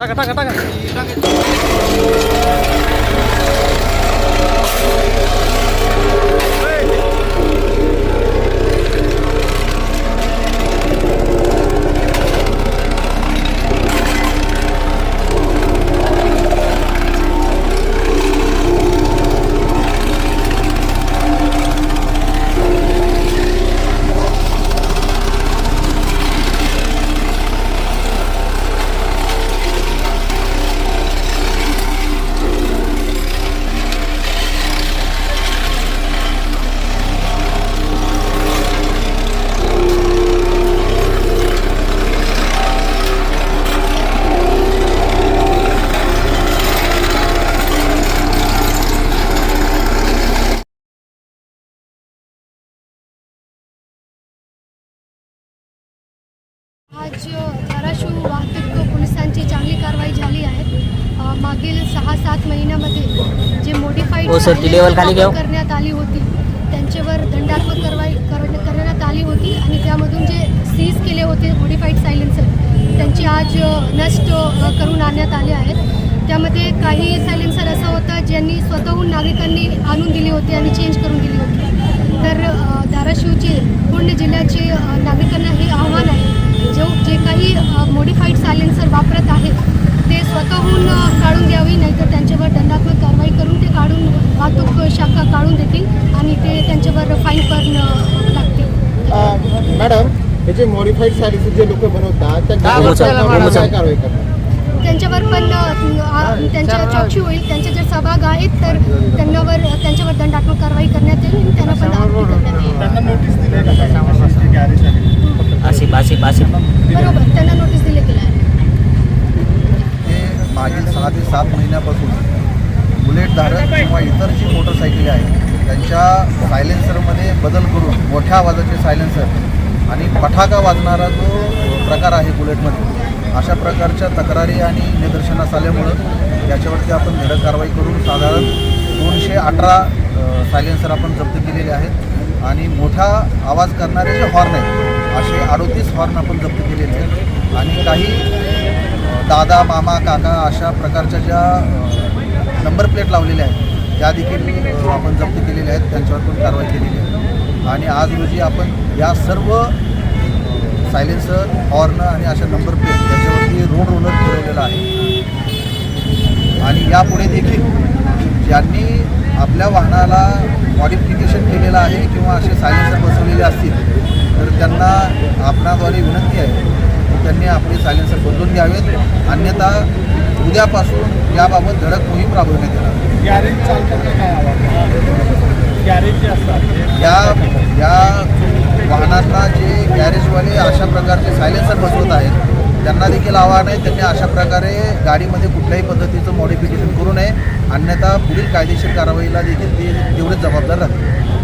大哥大哥大哥。आज धाराशिव वाहतूक पोलिसांची चांगली कारवाई झाली आहे. मागील सहा सात महिन्यामध्ये जे मोडिफाईड हो, घ्या. करण्यात आली होती त्यांच्यावर दंडात्मक कारवाई कर- करण्यात आली होती आणि त्यामधून जे सीज केले होते मोडिफाईड सायलेन्सर त्यांची आज नष्ट करून आणण्यात आले आहेत. त्यामध्ये काही सायलेन्सर असं होतं ज्यांनी स्वतःहून नागरिकांनी आणून दिली होती आणि चेंज करून दिली होती. मोडिफाईड सायलेन्सर वापरत आहेत. ते स्वतःहून काढून द्यावी नाहीतर त्यांच्यावर दंडात्मक कारवाई करून ते काढून वाहतूक शाखा काढून देतील आणि ते त्यांच्यावर फाईन पण लागतील. मॅडम हे जे मॉडिफाईड साडीचे जे लोक बनवतात? कारवाई करतात? त्यांच्यावर पण त्यांच्या चौकशी होईल त्यांचे जर सहभाग आहेत तर त्यांच्यावर त्यांच्यावर दंडात्मक कारवाई करण्यात येईल त्यांना पण दाखल करण्यात येईल त्यांना नोटीस दिली गॅरेज आसिफ आसिफ आसिफ बरोबर त्यांना नोटीस दिले गेलं आहे हे मागील सहा ते सात महिन्यापासून बुलेट धारक किंवा इतर जी मोटरसायकली आहेत त्यांच्या सायलेन्सरमध्ये बदल करून मोठ्या आवाजाचे सायलेन्सर आणि पटाका वाजणारा जो प्रकार आहे बुलेटमध्ये अशा प्रकारच्या तक्रारी आणि निदर्शनास आल्यामुळं याच्यावरती आपण धडक कारवाई करून साधारण दोनशे अठरा सायलेन्सर आपण जप्त केलेले आहेत. आणि मोठा आवाज करणारे जे हॉर्न आहेत असे अडोतीस हॉर्न आपण जप्त केलेले आहेत. आणि काही दादा मामा काका अशा प्रकारच्या ज्या नंबर प्लेट लावलेल्या आहेत त्या देखील आपण जप्त केलेल्या आहेत. त्यांच्यावर पण कारवाई केलेली आहे. आणि आज रोजी आपण या सर्व सायलेन्सर हॉर्न आणि अशा नंबर प्लेट याच्यावरती रोड रोलर फिरवलेला आहे. आणि यापुढे देखील ज्यांनी आपल्या वाहनाला मॉडिफिकेशन केलेलं आहे किंवा असे सायलेन्सर बसवलेले असतील तर त्यांना आपणाद्वारे विनंती आहे की त्यांनी आपले सायलेन्सर बदलून घ्यावेत. अन्यथा उद्यापासून याबाबत धडक मोहीम राबवण्यात येणार. गॅरेज चालकांना काय आवाज गॅरेज जे असतात या या वाहनांना जे गॅरेजवाले अशा प्रकारचे सायलेन्सर बसवत आहेत त्यांना देखील आव्हान आहे. त्यांनी अशा प्रकारे गाडीमध्ये कुठल्याही पद्धतीचं मॉडिफिकेशन करू नये. अन्यथा पुढील कायदेशीर कारवाईला देखील ते तेवढेच जबाबदार राहतील.